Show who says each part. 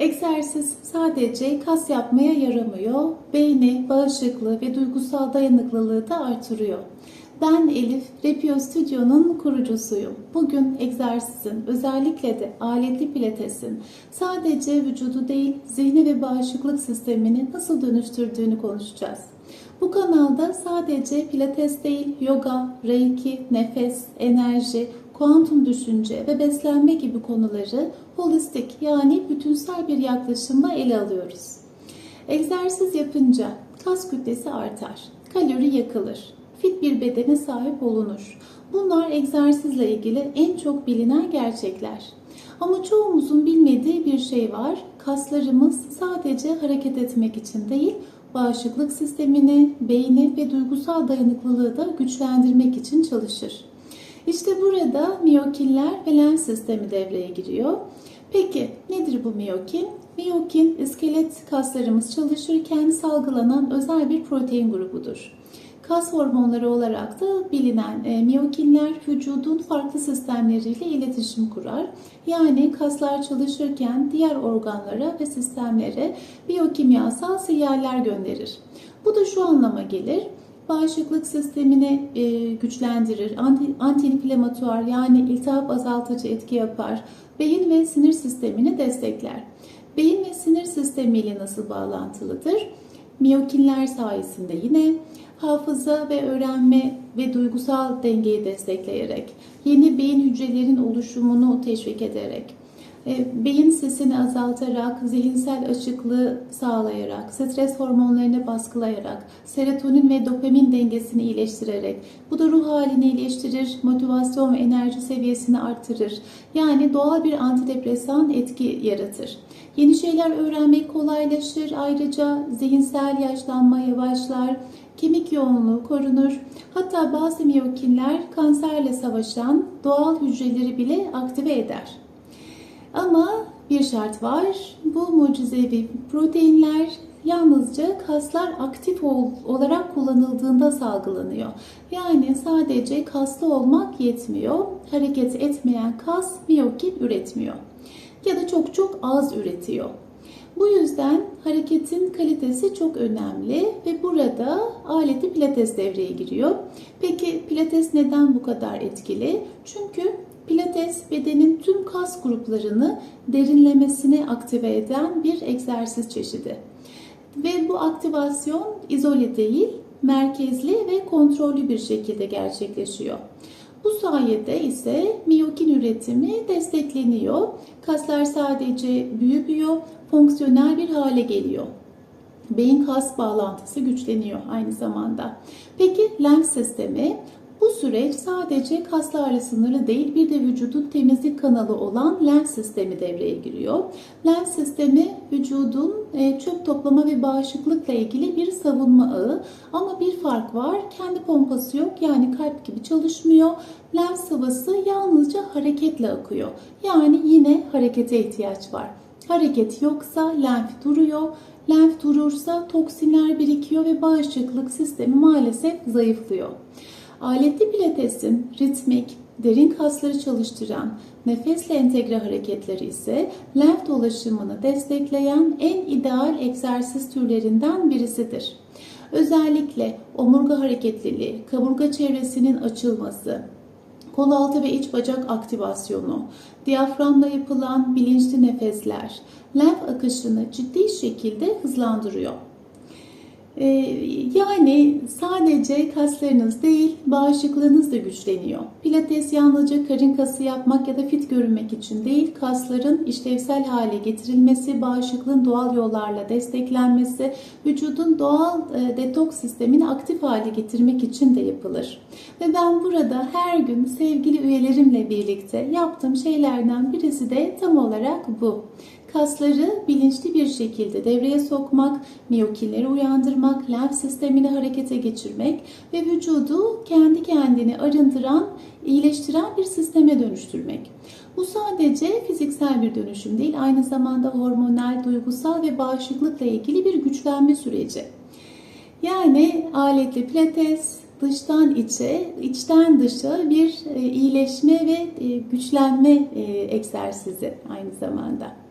Speaker 1: Egzersiz sadece kas yapmaya yaramıyor, beyni, bağışıklığı ve duygusal dayanıklılığı da artırıyor. Ben Elif, Repio Stüdyo'nun kurucusuyum. Bugün egzersizin, özellikle de aletli pilatesin sadece vücudu değil, zihni ve bağışıklık sistemini nasıl dönüştürdüğünü konuşacağız. Bu kanalda sadece pilates değil, yoga, reiki, nefes, enerji, kuantum düşünce ve beslenme gibi konuları holistik yani bütünsel bir yaklaşımla ele alıyoruz. Egzersiz yapınca kas kütlesi artar, kalori yakılır, fit bir bedene sahip olunur. Bunlar egzersizle ilgili en çok bilinen gerçekler. Ama çoğumuzun bilmediği bir şey var. Kaslarımız sadece hareket etmek için değil, bağışıklık sistemini, beyni ve duygusal dayanıklılığı da güçlendirmek için çalışır. İşte burada miyokiller ve lens sistemi devreye giriyor. Peki nedir bu miyokin? Miyokin iskelet kaslarımız çalışırken salgılanan özel bir protein grubudur. Kas hormonları olarak da bilinen e, miyokinler vücudun farklı sistemleriyle iletişim kurar. Yani kaslar çalışırken diğer organlara ve sistemlere biyokimyasal sinyaller gönderir. Bu da şu anlama gelir bağışıklık sistemini e, güçlendirir, anti, antiinflamatuar yani iltihap azaltıcı etki yapar, beyin ve sinir sistemini destekler. Beyin ve sinir sistemiyle nasıl bağlantılıdır? Miyokinler sayesinde yine hafıza ve öğrenme ve duygusal dengeyi destekleyerek, yeni beyin hücrelerin oluşumunu teşvik ederek, beyin sesini azaltarak, zihinsel açıklığı sağlayarak, stres hormonlarını baskılayarak, serotonin ve dopamin dengesini iyileştirerek, bu da ruh halini iyileştirir, motivasyon ve enerji seviyesini artırır. Yani doğal bir antidepresan etki yaratır. Yeni şeyler öğrenmek kolaylaşır. Ayrıca zihinsel yaşlanma yavaşlar, kemik yoğunluğu korunur. Hatta bazı miyokinler kanserle savaşan doğal hücreleri bile aktive eder. Ama bir şart var. Bu mucizevi proteinler yalnızca kaslar aktif olarak kullanıldığında salgılanıyor. Yani sadece kaslı olmak yetmiyor. Hareket etmeyen kas miyokin üretmiyor. Ya da çok çok az üretiyor. Bu yüzden hareketin kalitesi çok önemli ve burada aleti pilates devreye giriyor. Peki pilates neden bu kadar etkili? Çünkü Pilates bedenin tüm kas gruplarını derinlemesine aktive eden bir egzersiz çeşidi. Ve bu aktivasyon izole değil, merkezli ve kontrollü bir şekilde gerçekleşiyor. Bu sayede ise miyokin üretimi destekleniyor. Kaslar sadece büyümüyor, fonksiyonel bir hale geliyor. Beyin kas bağlantısı güçleniyor aynı zamanda. Peki lens sistemi süreç sadece kaslarla sınırlı değil bir de vücudun temizlik kanalı olan lens sistemi devreye giriyor. Lens sistemi vücudun e, çöp toplama ve bağışıklıkla ilgili bir savunma ağı ama bir fark var kendi pompası yok yani kalp gibi çalışmıyor. Lens sıvısı yalnızca hareketle akıyor yani yine harekete ihtiyaç var. Hareket yoksa lenf duruyor. Lenf durursa toksinler birikiyor ve bağışıklık sistemi maalesef zayıflıyor. Aletli pilatesin ritmik, derin kasları çalıştıran nefesle entegre hareketleri ise lenf dolaşımını destekleyen en ideal egzersiz türlerinden birisidir. Özellikle omurga hareketliliği, kaburga çevresinin açılması, kol altı ve iç bacak aktivasyonu, diyaframla yapılan bilinçli nefesler, lenf akışını ciddi şekilde hızlandırıyor. Ee, yani sadece kaslarınız değil, bağışıklığınız da güçleniyor. Pilates yalnızca karın kası yapmak ya da fit görünmek için değil, kasların işlevsel hale getirilmesi, bağışıklığın doğal yollarla desteklenmesi, vücudun doğal e, detoks sistemini aktif hale getirmek için de yapılır. Ve ben burada her gün sevgili üyelerimle birlikte yaptığım şeylerden birisi de tam olarak bu. Kasları bilinçli bir şekilde devreye sokmak, miyokinleri uyandırmak, lenf sistemini harekete geçirmek ve vücudu kendi kendini arındıran, iyileştiren bir sisteme dönüştürmek. Bu sadece fiziksel bir dönüşüm değil, aynı zamanda hormonal, duygusal ve bağışıklıkla ilgili bir güçlenme süreci. Yani aletli pilates, dıştan içe, içten dışa bir e, iyileşme ve e, güçlenme e, egzersizi aynı zamanda.